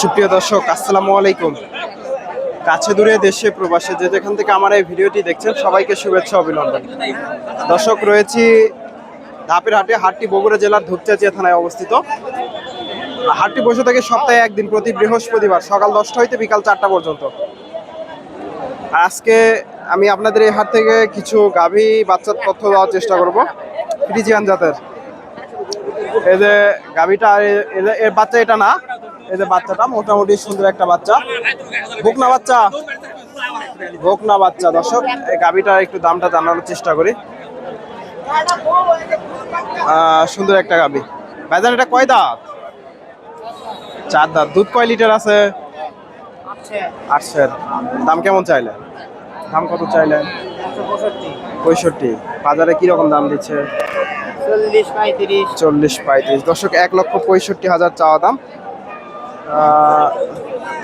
সুপ্রিয় দর্শক, আসসালামু আলাইকুম। কাছে দূরে দেশে প্রবাসে যে যেখান থেকে আমার এই ভিডিওটি দেখছেন, সবাইকে শুভেচ্ছা, অভিনন্দন। দর্শক, রয়েছি ধাপের হাটে, হাটটি বগুড়া জেলার ধূপচাচিয়া থানায় অবস্থিত। হাটটি বসে থাকে সপ্তাহে একদিন প্রতি বৃহস্পতিবার, সকাল দশটা হইতে বিকাল চারটা পর্যন্ত। আজকে আমি আপনাদের এই হাট থেকে কিছু গাভী, বাচ্চার তথ্য দেওয়ার চেষ্টা করব। ফ্রিজিয়ান জাতের। এই যে গাভীটা আর এর বাচ্চা এটা না, এই যে বাচ্চাটা মোটামুটি সুন্দর একটা বাচ্চা। বকনা বাচ্চা? বকনা বাচ্চা, দর্শক, এই গাভীটার একটু দামটা জানানোর চেষ্টা করি। সুন্দর একটা গাভী। ভাইজান, এটা কয় দাঁত? চার দাঁত। দুধ কয় লিটার আছে? আটশের। দাম কেমন চাইলে? দাম কত চাইলেন পঁয়ষট্টি। বাজারে কীরকম দাম দিচ্ছে? চল্লিশ পঁয়ত্রিশ। দর্শক, এক লক্ষ পঁয়ষট্টি হাজার চাওয়া দাম।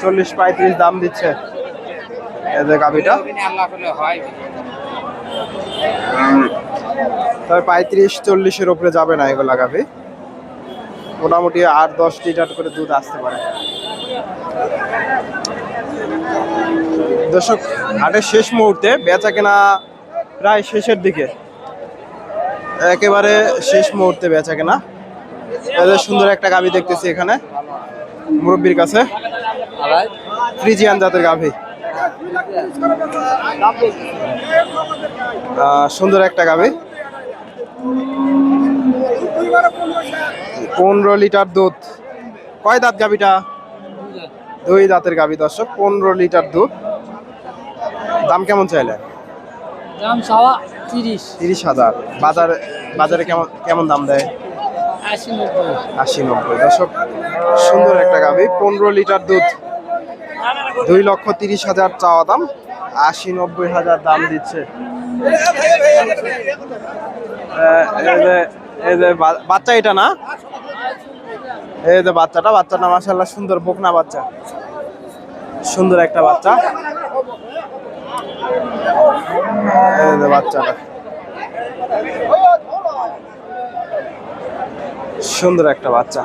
চল্লিশ পঁয়ত্রিশ দাম দিচ্ছে এদের গাভিটা। তবে পঁয়ত্রিশ, চল্লিশের উপরে যাবে না এগুলা গাভি। মোটামুটি আট, দশ লিটার করে দুধ আসতে পারে। দর্শক, হাটের শেষ মুহূর্তে বেচা কেনা প্রায় শেষের দিকে। একেবারে শেষ মুহূর্তে বেচা কেনা। সুন্দর একটা গাভি দেখতেছি এখানে, মুরব্বীর কাছে। ফ্রিজিয়ান জাতের গাভি। সুন্দর একটা গাভি। পনেরো লিটার দুধ। কয় দাঁত গাভিটা? দুই দাঁতের গাভি, দর্শক, পনেরো লিটার দুধ। দাম কেমন চাইলে দাম সাওয়া তিরিশ। তিরিশ হাজার। বাজার বাজারে কেমন কেমন দাম দেয়? আশি নব্বই। দর্শক সুন্দর একটা গাভি পনেরো লিটার দুধ। দুই লক্ষ তিরিশ হাজার চাওয়া দাম। আশি নব্বই হাজার দাম দিচ্ছে। বাচ্চা এটা না? এই যে বাচ্চাটা বাচ্চাটা মাসাল্লাহ সুন্দর বকনা বাচ্চা। সুন্দর একটা বাচ্চা। বাচ্চাটা। সুন্দর একটা বাচ্চা।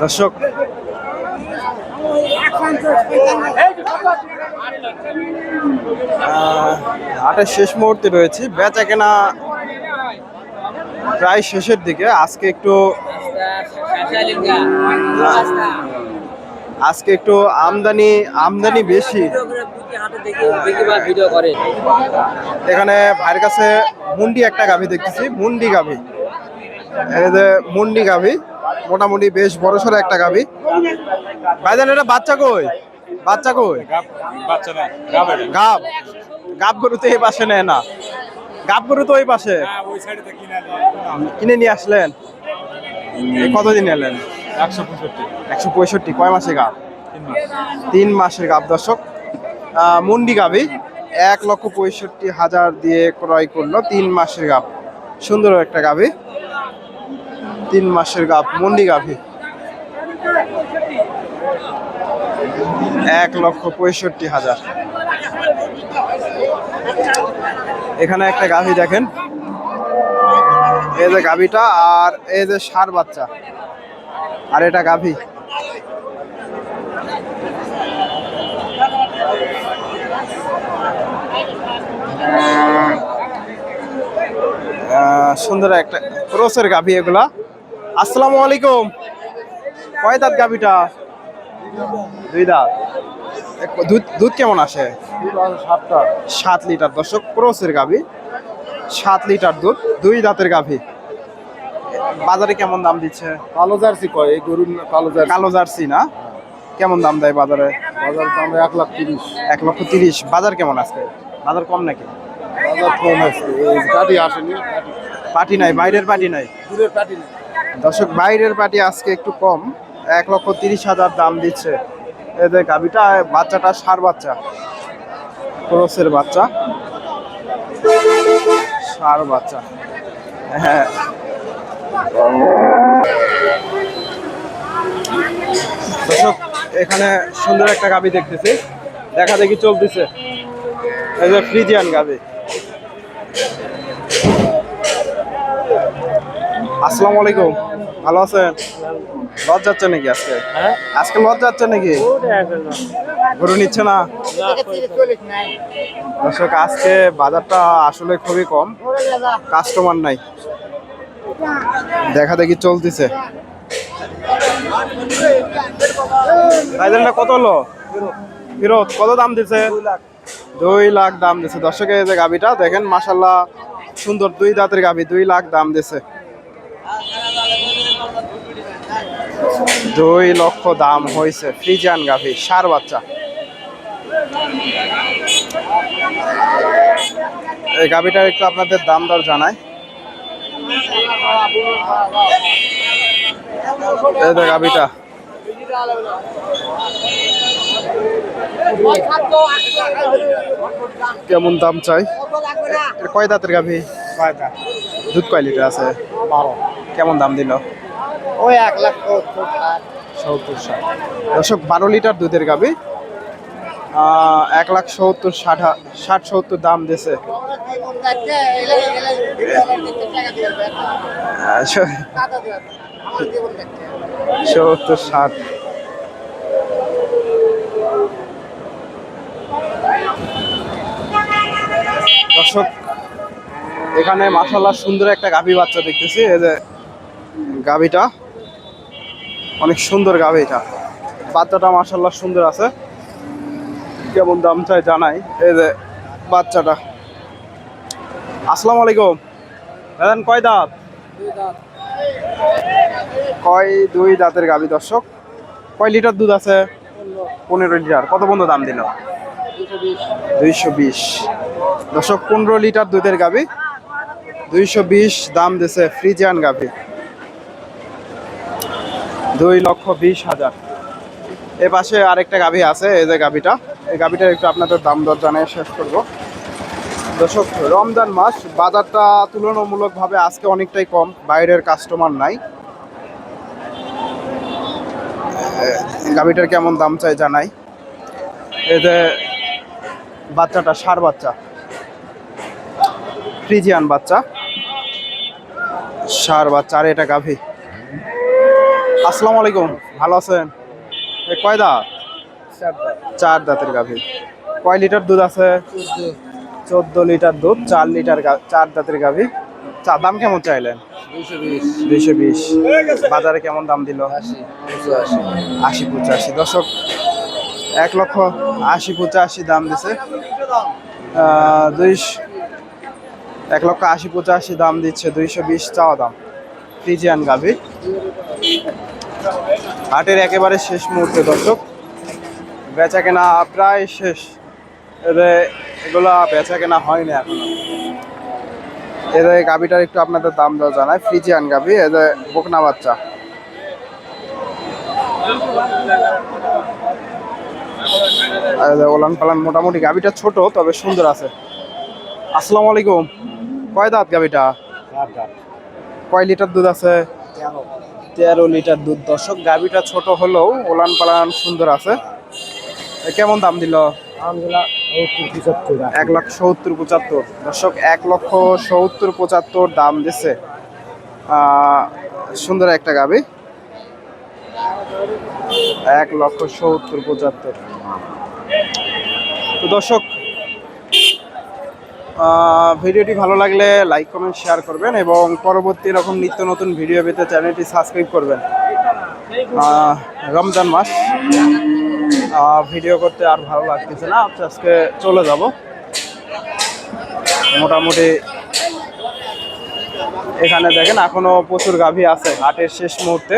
দর্শক হাটের শেষ মুহূর্তে রয়েছে। বেচা কেনা প্রায় শেষের দিকে। আজকে একটু আজকে একটু আমদানি আমদানি বেশি। ভিডিও করে এখানে ভাইয়ের কাছে মুন্ডি একটা গাভী দেখতেছি মুন্ডি গাভি। এই যে মুন্ডি গাভি মোটামুটি বেশ বড় সড়ো একটা গাভি। ভাইজান এটা বাচ্চা কই? বাচ্চা কই? বাচ্চা না গাবে গাব। গাব গরু তো এই পাশে নেয় না। গাব গরু তো ওই পাশে। কিনে কিনে নিয়ে আসলেন? কতদিন এলেন একশো পঁয়ষট্টি। একশো পঁয়ষট্টি। কয় মাসে গাব? তিন মাসের গাব দর্শক। মুন্ডি গাবি এক লক্ষ পঁয়ষট্টি হাজার দিয়ে ক্রয় করল তিন মাসের গাব সুন্দর একটা গাবি তিন মাসের গাব মন্ডি গাভি। এক লক্ষ পঁয়ষট্টি হাজার। এখানে একটা গাভি দেখেন। এই যে গাভিটা আর এই যে সার বাচ্চা। আর এটা গাভি। সুন্দর একটা ক্রোসের গাভি এগুলা। আসসালামু আলাইকুম। কয় দাঁত গাভিটা? দুই দাঁত। দুধ দুধ কেমন আসে? সাত লিটার। দর্শক ক্রোসের গাভি। সাত লিটার দুধ দুই দাঁতের গাভি। বাজারে কেমন দাম দিচ্ছে? কালো জার্সি কয়? এই গরুর কালো জার্সি। কালো জার্সি না? কেমন দাম দেয় বাজারে? বাজার দাম এক লাখ তিরিশ। এক লক্ষ তিরিশ। বাজার কেমন আছে বাজার কম নাকি? পার্টি নাই বাইরের পার্টি নেই? দর্শক বাইরের পার্টি আজকে একটু কম এক লক্ষ তিরিশ হাজার দাম দিচ্ছে। এদের গাভিটা বাচ্চাটা সার বাচ্চা ক্রোসের বাচ্চা। সার বাচ্চা। হ্যাঁ। দর্শক এখানে সুন্দর একটা গাভি দেখতেছি। দেখা দেখি চলতেছে। এই ফ্রিজিয়ান গাভি আসসালামু আলাইকুম। ভালো আছেন? লজ যাচ্ছে নাকি আজকে? আজকে লজ যাচ্ছে নাকি? গরু নিচ্ছে না? দর্শক আজকে বাজারটা আসলে খুবই কম। কাস্টমার নাই। দেখা দেখি চলতেছে। কত হলো? ফিরত কত দাম দিছে? দুই লাখ। দাম দিছে। দর্শকের যে গাবিটা, দেখেন মাসাল্লাহ সুন্দর দুই দাঁতের গাবি, দুই লাখ দাম দিছে। দুই লক্ষ দাম হয়েছে ফ্রিজিয়ান গাভি, সার বাচ্চা। এই গাভিটার একটু আপনাদের দাম দর জানাই। এই গাভিটা। কেমন দাম চাই? কয় দাঁতের গাভি? দুধ কয় লিটার আছে? বারো। কেমন দাম দিল? ওই এক লাখ সত্তর ষাট। দর্শক বারো লিটার দুধের গাবি এক লাখ সত্তর ষাট ষাট সত্তর দাম দিছে। সত্তর ষাট। দর্শক, এখানে মাসাল্লাহ সুন্দর একটা গাভী বাচ্চা দেখতেছি, এই যে গাভীটা। অনেক সুন্দর গাভী এটা বাচ্চাটা মাসাল্লাহ সুন্দর আছে। কেমন দাম চাই জানাই, এই যে বাচ্চাটা। আসসালামু আলাইকুম। দাদান কয় দাঁত? কয় দুই দাঁতের গাভী দর্শক। কয় লিটার দুধ আছে? পনেরো লিটার। কত বন্ধু দাম দিল? দুইশো বিশ। দর্শক, পনেরো লিটার দুধের গাভী, দুইশো বিশ দাম দিছে ফ্রিজিয়ান গাভী। দুই লক্ষ বিশ হাজার। এ পাশে আরেকটা গাভী আছে, এই যে গাভীটা। এই গাভীটার একটু আপনাদের দাম দর জানিয়ে শেষ করব। দর্শক, রমজান মাস, বাজারটা তুলনামূলকভাবে আজকে অনেকটাই কম, বাইরের কাস্টমার নাই। গাভীটার কেমন দাম চাই জানাই। এই যে বাচ্চাটা, সার বাচ্চা। ফ্রিজিয়ান বাচ্চা। সার বাচ্চা আর এটা গাভী। আসসালামু আলাইকুম ভালো আছেন? কয় দাঁত? চার দাঁতের গাভী। কয় লিটার দুধ আছে? চোদ্দ। লিটার দুধ চার লিটার চার দাঁতের গাভী। চা দাম কেমন চাইলেন? দুইশো বিশ। বাজারে কেমন দাম দিল? আশি পঁচাশি। দশক এক লক্ষ আশি পঁচাশি দাম দিছে। দুইশ এক লক্ষ আশি পঁচাশি দাম দিচ্ছে দুইশো বিশ চাওয়া দাম। ফ্রিজিয়ান গাভী। হাটের একেবারে শেষ মুহূর্তে দর্শক। বেচা কেনা প্রায় শেষ। এগুলা বেচা কেনা হয়নি এখন। এদের গাভিটার একটু আপনাদের দাম দেওয়া জানায় ফ্রিজিয়ান গাভি, এদের বকনা বাচ্চা। ওলান পালান মোটামুটি। গাভিটা ছোট, তবে সুন্দর আছে। আসসালামু আলাইকুম। কয় দাঁত গাভিটা কয় লিটার দুধ আছে? তেরো। লিটার দুধ। দর্শক গাভিটা ছোট হলেও ওলান পালান সুন্দর আছে। কেমন দাম দিল? এক লক্ষ সত্তর পঁচাত্তর। দর্শক এক লক্ষ সত্তর পঁচাত্তর দাম দিছে। সুন্দর একটা গাভি এক লক্ষ সত্তর পঁচাত্তর। তো দর্শক ভিডিওটি ভালো লাগলে লাইক কমেন্ট শেয়ার করবেন এবং পরবর্তী এরকম নিত্য নতুন ভিডিও পেতে চ্যানেলটি সাবস্ক্রাইব করবেন। রমজান মাস। ভিডিও করতে আর ভালো লাগতেছে না আচ্ছা, আজকে চলে যাব। মোটামুটি এখানে দেখেন এখনও প্রচুর গাভী আছে হাটের শেষ মুহূর্তে।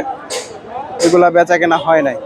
এগুলা বেচা কেনা হয় নাই।